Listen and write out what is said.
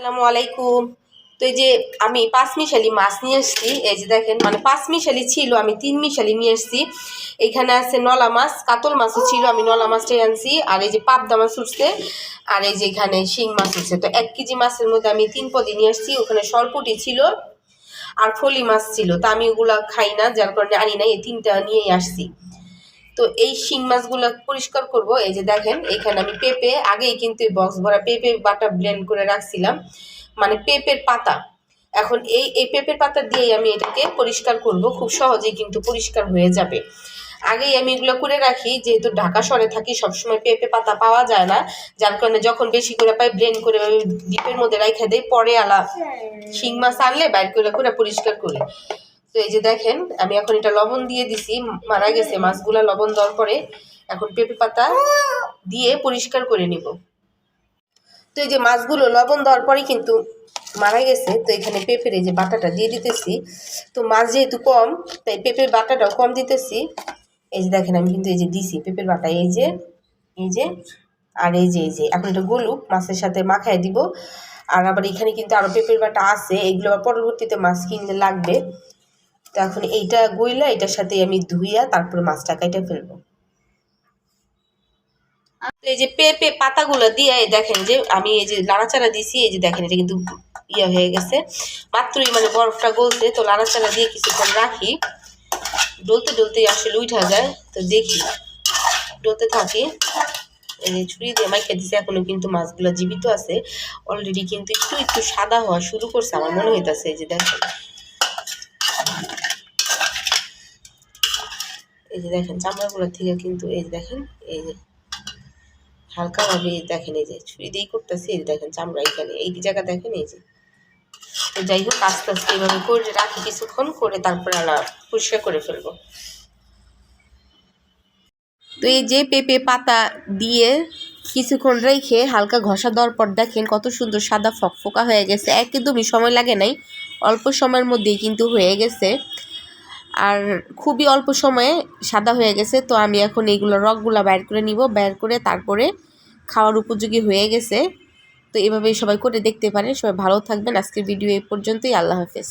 আসসালামু আলাইকুম। তো এই যে আমি পাঁচ মিশালি মাছ নিয়ে এসেছি, এই যে দেখেন মানে পাঁচ মিশালি ছিল, আমি তিন মিশালি নিয়ে এসেছি। এখানে আছে নলা মাছ, কাতল মাছও ছিল, আমি নলা মাছটাই আনছি। আর এই যে পাবদা মাছ উঠছে, আর এই যে এখানে শিং মাছ উঠছে। তো এক কেজি মাছের মধ্যে আমি তিন পদি নিয়ে এসেছি, ওখানে সরপুটি ছিল আর ফলি মাছ ছিল। তা আমি ওগুলা খাই না, যার কারণে আনি না এই তিনটা নিয়েই আসছি। তো এই শিং মাছগুলো পরিষ্কার করব। এই যে দেখেন, এখানে আমি পেঁপে, আগেই কিন্তু বক্স ভরা পেঁপে বাটা ব্লেন্ড করে রাখছিলাম। মানে পেঁপের পাতা। এখন এই এই পেঁপের পাতা দিয়েই আমি এটাকে পরিষ্কার করব। খুব সহজেই কিন্তু পরিষ্কার হয়ে যাবে। আগেই আমি এগুলো করে রাখি। যেহেতু ঢাকা শহরে থাকি, সবসময় পেঁপে পাতা পাওয়া যায় না। যার কারণে যখন বেশি করে পাই ব্লেন্ড করে ডিপের মধ্যে রাখা দেয় পরে আলা শিং মাছ আনলে বাইর করে করে পরিষ্কার করি। তো এই যে দেখেন, আমি এখন এটা লবণ দিয়ে দিছি, মারা গেছে, মাছগুলা লবণ দেওয়ার পরে এখন পেঁপে পাতা দিয়ে পরিষ্কার করে নিব। তো এই যে মাছগুলো লবণ দেওয়ার পরে কিন্তু মারা গেছে, তো এখানে পেঁপের এই যে বাটাটা দিয়ে দিতেছি। তো মাছ যেহেতু কম, তাই পেঁপের বাটাটাও কম দিতেছি। এই যে দেখেন, আমি কিন্তু এই যে দিছি পেঁপের বাটা, এই যে এই যে, আর এই যে এই যে, এখন এটা গলুক, মাছের সাথে মাখায় দিব। আর আবার এখানে কিন্তু আরও পেঁপের বাটা আছে আবার পরবর্তীতে মাছ কিনলে লাগবে। তো এখন এইটা গইলা, এটার সাথে আমি ধুইয়া তারপরে মাছটা কাইটা ফেলব। এই যে পেঁপে পাতাগুলো দিয়ে দেখেন যে আমি এই যে লাড়াচাড়া দিছি, এই যে দেখেন এটা কিন্তু ইয়ে হয়ে গেছে। মাত্রই মানে বরফটা গলছে, তো লাড়াচাড়া দিয়ে কিছুক্ষণ রাখি। ডলতে ডলতে আসলে উঠা যায়, তো দেখি। ডলতে থাকি। এই যে ছুরি দিয়ে মাইকে দিছে, এখনও কিন্তু মাছগুলো জীবিত আছে। অলরেডি কিন্তু একটু একটু সাদা হওয়া শুরু করছে, আমার মনে হইতাছে, এই যে দেখেন। এই যে দেখেন, চামড়াগুলো থেকে কিন্তু এই যে দেখেন, এই যে হালকাভাবে দেখেন এই যে ছুরি দিয়েই করতেছি, এই দেখেন চামড়া এখানে, এই জায়গা দেখেন, এই যে। তো যাই হোক, আস্তে আস্তে এইভাবে করে রাখি কিছুক্ষণ, করে তারপরে আলা পরিষ্কার করে ফেলব। তো এই যে পেঁপে পাতা দিয়ে কিছুক্ষণ রেখে হালকা ঘষা দেওয়ার পর দেখেন কত সুন্দর সাদা ফকফকা হয়ে গেছে। একদমই সময় লাগে নাই, অল্প সময়ের মধ্যেই কিন্তু হয়ে গেছে। আর খুবই অল্প সময়ে সাদা হয়ে গেছে, তো আমি এখন এইগুলো রকগুলো বাইর করে নিব বের করে তারপরে খাওয়ার উপযোগী হয়ে গেছে। তো এভাবেই সবাই করে দেখতে পারেন। সবাই ভালো থাকবেন। আজকের ভিডিও এই পর্যন্তই। আল্লাহ হাফেজ।